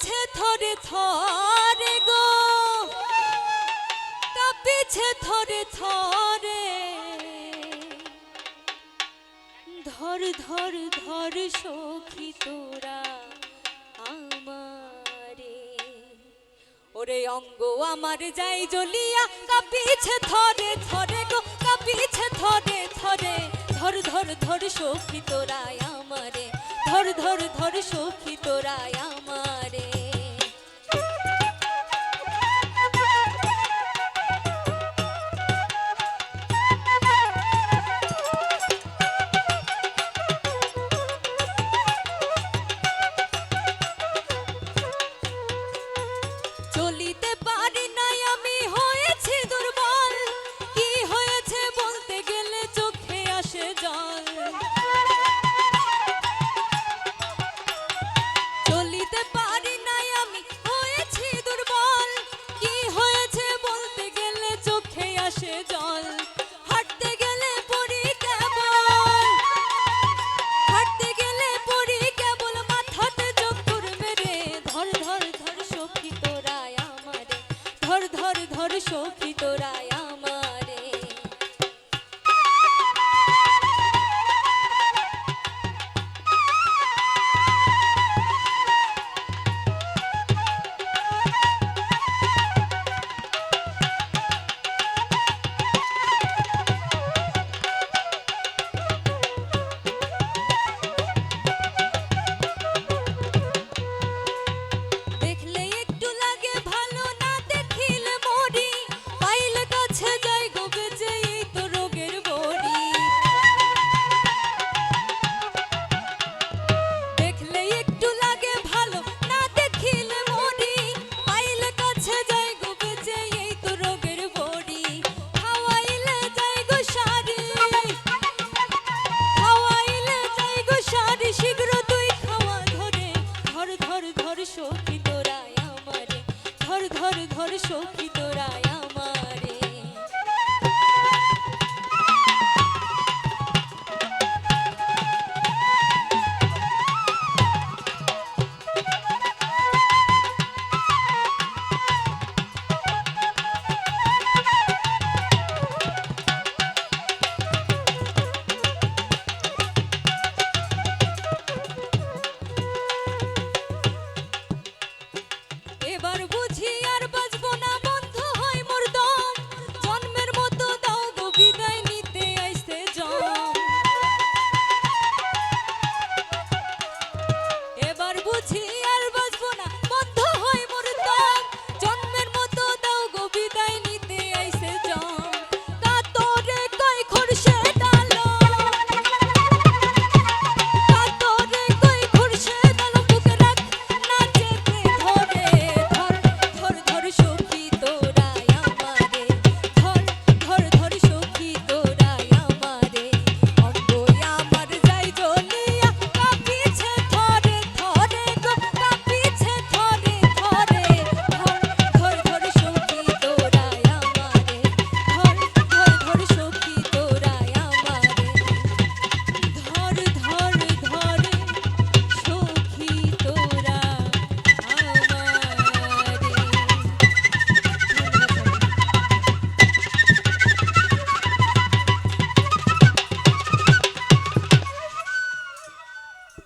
পিছে থরে থরে গো। তা পিছে থরে থরে ধর ধর ধর সখী তোরা আমারে। ওরে অঙ্গ, আমার যাই জ্বলিয়া কাপিছে থরে থরে গো কাপিছে থরে থরে ধর। ধর ধর সখী তোরা আমারে। ধর ধর ধর সখী তোরা আমার। সখী তোরাই? ಾಯ beauty.